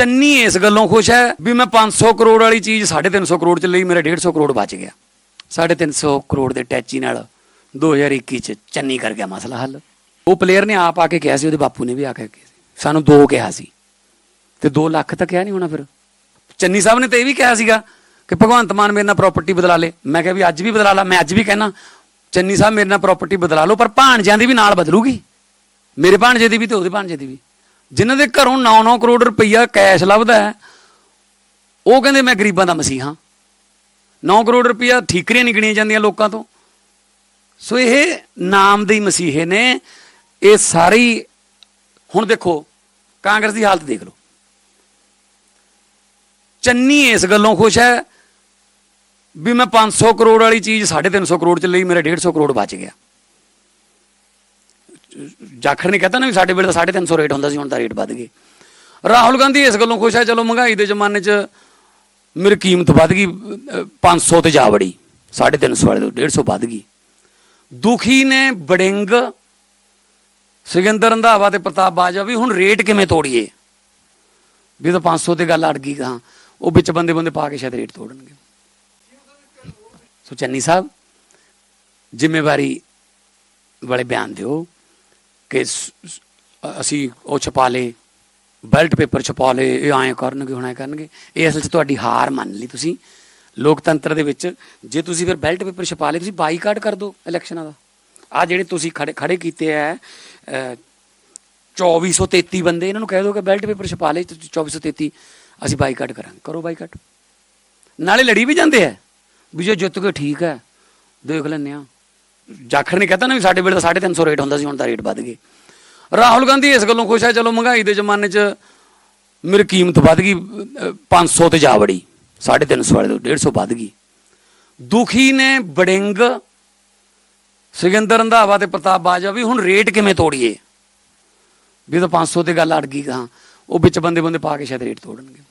ਚੰਨੀ ਇਸ ਗੱਲੋਂ ਖੁਸ਼ ਹੈ ਵੀ ਮੈਂ 500 ਕਰੋੜ ਵਾਲੀ ਚੀਜ਼ 350 ਕਰੋੜ ਚ ਲਈ, ਮੇਰਾ 150 ਕਰੋੜ ਬਚ ਗਿਆ। 350 ਕਰੋੜ ਦੇ ਟੈਚੀ ਨਾਲ 2021 ਚ ਚੰਨੀ ਕਰ ਗਿਆ ਮਸਲਾ ਹੱਲ। ਉਹ ਪਲੇਅਰ ਨੇ ਆਪ ਆ ਕੇ ਕਿਹਾ ਸੀ, ਉਹਦੇ ਬਾਪੂ ਨੇ ਵੀ ਆ ਕੇ ਸਾਨੂੰ ਦੋ ਕਿਹਾ ਸੀ। ਤੇ 2 ਲੱਖ ਤਾਂ ਕਿਹਾ ਨਹੀਂ ਹੋਣਾ ਫਿਰ। ਚੰਨੀ ਸਾਹਿਬ ਨੇ ਤਾਂ ਇਹ ਵੀ ਕਿਹਾ ਸੀਗਾ ਕਿ ਭਗਵੰਤ ਮਾਨ ਮੇਰੇ ਨਾਲ ਪ੍ਰਾਪਰਟੀ ਬਦਲਾ ਲੇ। ਮੈਂ ਕਿਹਾ ਵੀ ਅੱਜ ਵੀ ਬਦਲਾ ਲਾ, ਮੈਂ ਅੱਜ ਵੀ ਕਹਿਣਾ, ਚੰਨੀ ਸਾਹਿਬ ਮੇਰੇ ਨਾਲ ਪ੍ਰਾਪਰਟੀ ਬਦਲਾ ਲਓ, ਪਰ ਭਾਣਜਿਆਂ ਦੀ ਵੀ ਨਾਲ ਬਦਲੂਗੀ। ਮੇਰੇ ਭਾਣਜੇ ਦੀ ਵੀ ਤੇ ਉਹਦੇ ਭਾਣਜੇ ਦੀ ਵੀ। ਜਿਨ੍ਹਾਂ ਦੇ ਘਰੋਂ 9-9 ਕਰੋੜ ਰੁਪਈਆ ਕੈਸ਼ ਲੱਭਦਾ ਹੈ, ਉਹ ਕਹਿੰਦੇ ਮੈਂ ਗਰੀਬਾਂ ਦਾ ਮਸੀਹਾ 9 ਕਰੋੜ ਰੁਪਈਆ ਠੀਕਰੀਆਂ ਨਹੀਂ ਗਿਣੀਆਂ ਜਾਂਦੀਆਂ ਲੋਕਾਂ ਤੋਂ। ਸੋ ਇਹ ਨਾਮ ਦੇ ਮਸੀਹੇ ਨੇ। ਇਹ ਸਾਰੀ, ਹੁਣ ਦੇਖੋ, ਕਾਂਗਰਸ ਦੀ ਹਾਲਤ ਦੇਖ ਲਓ। ਚੰਨੀ ਇਸ ਗੱਲੋਂ ਖੁਸ਼ ਹੈ ਵੀ ਮੈਂ 500 ਕਰੋੜ ਵਾਲੀ ਚੀਜ਼ 350 ਕਰੋੜ ਚ ਲਈ, ਮੇਰਾ 150 ਕਰੋੜ ਬਚ ਗਿਆ। ਜਾਖੜ ਨੇ ਕਹਤਾ ਨਾ ਵੀ ਸਾਡੇ ਵੇਲੇ ਤਾਂ 350 ਰੇਟ ਹੁੰਦਾ ਸੀ ਹੁਣ ਤਾਂ ਰੇਟ ਵੱਧ ਗਏ। ਰਾਹੁਲ ਗਾਂਧੀ ਇਸ ਗੱਲੋਂ ਖੁਸ਼ ਹੈ ਚਲੋ ਮਹਿੰਗਾਈ ਦੇ ਜ਼ਮਾਨੇ 'ਚ ਮੇਰੀ ਕੀਮਤ ਵੱਧ ਗਈ ਅਹ, 500 ਤੇ ਜਾ ਵੜੀ 350 ਵਾਲੇ ਤੋਂ 150 ਵੱਧ ਗਈ। ਦੁਖੀ ਨੇ ਬੜਿੰਗ ਸਿਕੰਦਰ ਰੰਧਾਵਾ ਤੇ ਪ੍ਰਤਾਪ ਬਾਜਵਾ ਵੀ ਹੁਣ ਰੇਟ ਕਿਵੇਂ ਤੋੜੀਏ? ਵੀ ਤਾਂ 500 ਤੇ ਗੱਲ ਅੜ ਗਈ ਕਹਾਂ ਉਹ ਵਿੱਚ ਬੰਦੇ ਬੰਦੇ ਪਾ ਕੇ ਸ਼ਾਇਦ ਰੇਟ ਤੋੜਨਗੇ। ਸੋ ਚੰਨੀ ਸਾਹਿਬ ਜ਼ਿੰਮੇਵਾਰੀ ਵਾਲੇ ਬਿਆਨ ਦਿਓ। ਕਿ ਸ- ਅਸੀਂ ਉਹ ਛਪਾ ਲੇ ਬੈਲਟ ਪੇਪਰ ਛਪਾ ਲੇ ਇਹ ਐਂ ਕਰਨਗੇ ਹੁਣ ਐਂ ਕਰਨਗੇ। ਇਹ ਅਸਲ 'ਚ ਤੁਹਾਡੀ ਹਾਰ ਮੰਨ ਲਈ ਤੁਸੀਂ। ਲੋਕਤੰਤਰ ਦੇ ਵਿੱਚ ਜੇ ਤੁਸੀਂ ਫਿਰ ਬੈਲਟ ਪੇਪਰ ਛਪਾ ਲੇ ਤੁਸੀਂ ਬਾਈਕਾਟ ਕਰ ਦਿਓ ਇਲੈਕਸ਼ਨਾਂ ਦਾ। ਆ ਜਿਹੜੇ ਤੁਸੀਂ ਖੜੇ ਖੜੇ ਕੀਤੇ ਆ ਅਹ, 2433 ਬੰਦੇ ਇਹਨਾਂ ਨੂੰ ਕਹਿ ਦਿਓ ਕਿ ਬੈਲਟ ਪੇਪਰ ਛਪਾ ਲੇ 2433 ਅਸੀਂ ਬਾਈਕਾਟ ਕਰਾਂਗੇ। ਕਰੋ ਬਾਈਕਾਟ। ਨਾਲੇ ਲੜੀ ਵੀ ਜਾਂਦੇ ਆ ਵੀ ਜੇ ਜਿੱਤ ਕੇ ਠੀਕ ਹੈ ਦੇਖ ਲੈਂਦੇ ਆ। ਜਾਖੜ ਨੇ ਕਹਤਾ ਨਾ ਵੀ ਸਾਡੇ ਵੇਲੇ ਤਾਂ 350 ਰੇਟ ਹੁੰਦਾ ਸੀ ਹੁਣ ਤਾਂ ਰੇਟ ਵੱਧ ਗਏ। ਰਾਹੁਲ ਗਾਂਧੀ ਇਸ ਗੱਲੋਂ ਖੁਸ਼ ਹੈ ਚਲੋ ਮਹਿੰਗਾਈ ਦੇ ਜ਼ਮਾਨੇ 'ਚ ਮੇਰੀ ਕੀਮਤ ਵੱਧ ਗਈ ਅਹ, 500 ਤੇ ਜਾ ਵੜੀ 350 ਵਾਲੇ ਤੋਂ 150 ਵੱਧ ਗਈ। ਦੁਖੀ ਨੇ ਬੜਿੰਗ ਸਿਕੰਦਰ ਰੰਧਾਵਾ ਤੇ ਪ੍ਰਤਾਪ ਬਾਜਵਾ ਵੀ ਹੁਣ ਰੇਟ ਕਿਵੇਂ ਤੋੜੀਏ? ਵੀ ਤਾਂ 500 ਤੇ ਗੱਲ ਅੜ ਗਈ ਹਾਂ ਉਹ ਵਿੱਚ ਬੰਦੇ ਬੰਦੇ ਪਾ ਕੇ ਸ਼ਾਇਦ ਰੇਟ ਤੋੜਨਗੇ।